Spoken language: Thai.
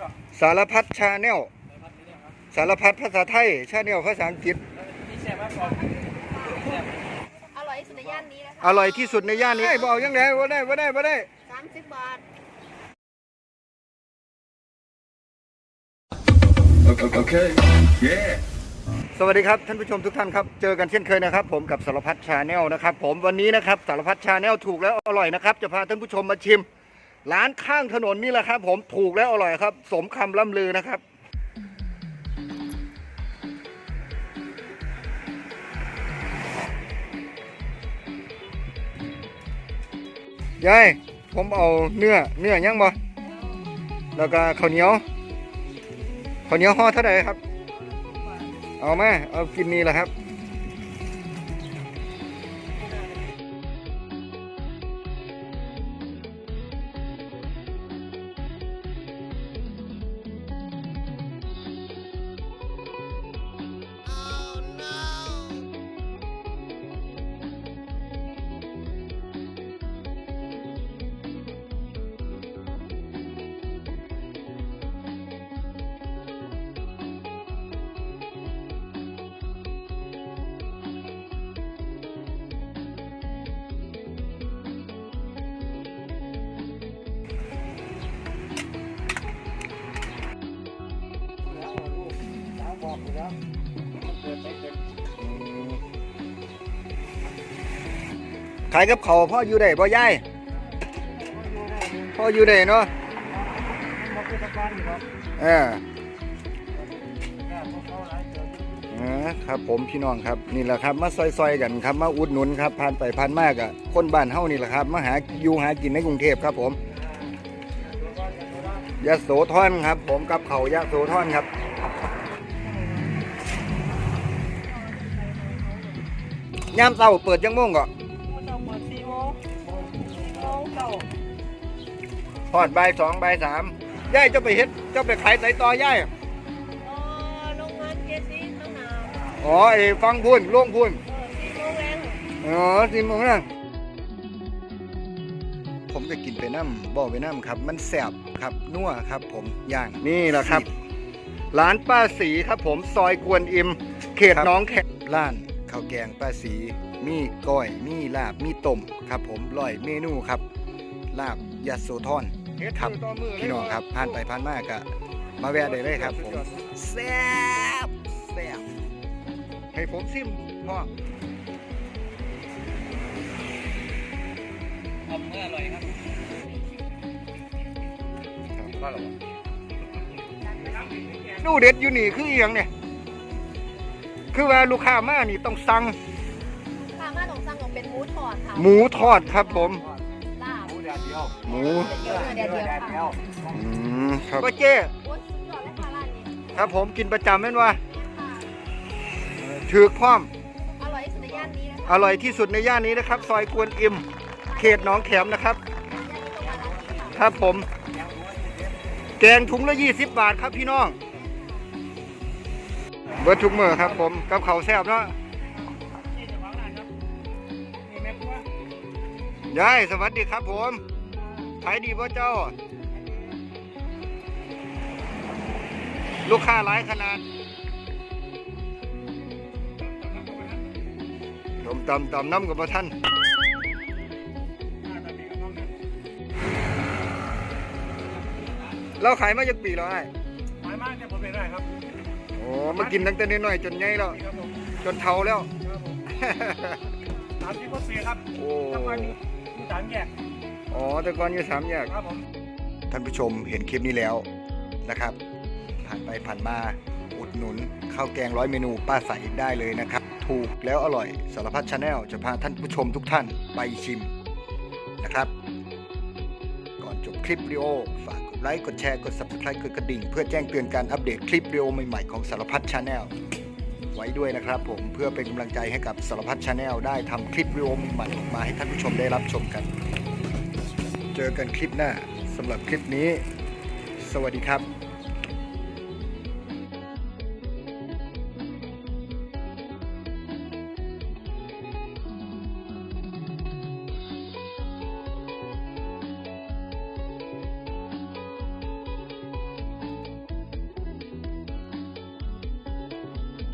ก่อนสารพัดชาแนลไปพัดนี่นะครับสารพัดภาษาไทย ชาแนลภาษาอังกฤษนี่แซ่บมากก่อนแซ่บอร่อยที่สุดในย่านนี้นะคะอร่อยที่สุดในย่านนี้บอกยังไงว่าได้ว่าได้ว่าได้ สามสิบบาท Okay. Yeah. สวัสดีครับ ท่านผู้ชมทุกท่านครับ เจอกันเช่นเคยนะครับ ผมกับสารพัดชาแนลนะครับ ผมวันนี้นะครับสารพัดชาแนลถูกแล้วอร่อยนะครับ จะพาท่านผู้ชมมาชิม ร้านข้างถนนนี่แหละครับ ผมถูกแล้วอร่อยครับ สมคำล่ำลือนะครับยายผมเอาเนื้อเนื้อยังบ่แล้วก็ข้าวเหนียวข้าวเหนียวห่อเท่าไหร่ครับ เอามาเอากินนี่แหละครับ ขายกับเขาพ่ออยู่ได้พ่อยายพ่ออยู่ได้เนาะเอยูเออแซ่บพวกเขาหลายเอเออครับผมพี่น้องครับนี่แหละครับ มาซอยๆกันครับมาอุดหนุนครับผ่านไปผ่านมากอะคนบ้านเฮานี่แหละครับมาหาอยู่หากินในกรุงเทพครับผมยะโสธรครับ ผมกับเขายะโสธรครับ ยามเช้าเปิดยังโมงก็เราเปิดสี่โมงสี่โมงเก้าทอดใบายสองใบายสามย่ายเจ้าไปเฮ็ดเจ้าไปขายใส่ต่อย่ายอ๋อโรงงานเจซีต้องหนาวอ๋อไอ้ฟังพูนล่วงพูนเออสี่โมงแรงอ๋อสิมงนะผมก็กินไปน้ำบ่อไปน้ำครับ มันแสบครับนัวครับ ผมย่างนี่แหละครับ ร้านป้าสีครับผมซอยกวนอิม เขตหน้องแขกร้าน ข้าวแกงป้าสีมีก้อยมีลาบมีต้มครับ ผมร้อยเมนูครับ ลาบยาโสธรครับพี่น้องครับผ่านไปผ่านมากก็มาแวะได้เลยครับผมแซ่บแซ่บให้ผมซิมพ่อทำเมื่ออร่อยครับดูเด็ดอยู่นี่คืออีหยังเนี่ย คือว่าลูกค้ามานี่ต้องสั่งข้ามาต้องสั่งของเป็นหมูทอดค่ะหมูทอดครับผม ลาบหมูแดดเดียวหมูเดี๋ยวเดี๋ยวเดี๋ยวค่ะอืมครับก็เจ้โอ้ยสุดยอดเลยค่ะร้านนี้ครับผมกินประจำแม่นว่าค่ะถือพร้อม อร่อยที่สุดในย่านนี้นะคะอร่อยที่สุดในย่านนี้นะครับ ซอยกวนอิม เขตหนองแขมนะครับ ย่านนี้ต้องมาร้านนี้ค่ะ ครับผม แกงถุงละ 20 บาทครับพี่น้อง เบิร์ดทุกมือครับผมกับเขาแซ่บเนาะยัยายสวัสดีครับผมขายดีป่ะเจ้า ลูกค้าหลายขนาดตำตำตำน้ำกับท่านหน้านเราขายมาจากปีแล้วไอ้หมายมากเนี่ยผมเป็นได้ครับ อ้มากินตั้งแต่น้อยๆจนใหญ่แล้วนี่ครับผมจนเฒ่าแล้ว ครับผมสามสิบกว่าปีครับโอ้ทำงานอยู่ที่สามแยกอ๋อแต่ก่อนอยู่สามแยก ครับผม ท่านผู้ชมเห็นคลิปนี้แล้วนะครับ ผ่านไปผ่านมาอุดหนุนข้าวแกงร้อยเมนูป้าใสได้เลยนะครับ ถูกแล้วอร่อยสารพัดชาแนลจะพาท่านผู้ชมทุกท่านไปชิมนะครับ ก่อนจบคลิปวิดีโอฝากกด ไลค์ กดแชร์ กด subscribe กดกระดิ่ง เพื่อแจ้งเตือนการอัปเดตคลิปวิดีโอใหม่ๆของสารพัดชาแนลไว้ด้วยนะครับผมเพื่อเป็นกำลังใจให้กับสารพัดชาแนลได้ทำคลิปวิดีโอใหม่ๆออกมาให้ท่านผู้ชมได้รับชมกัน เจอกันคลิปหน้าสำหรับคลิปนี้ สวัสดีครับ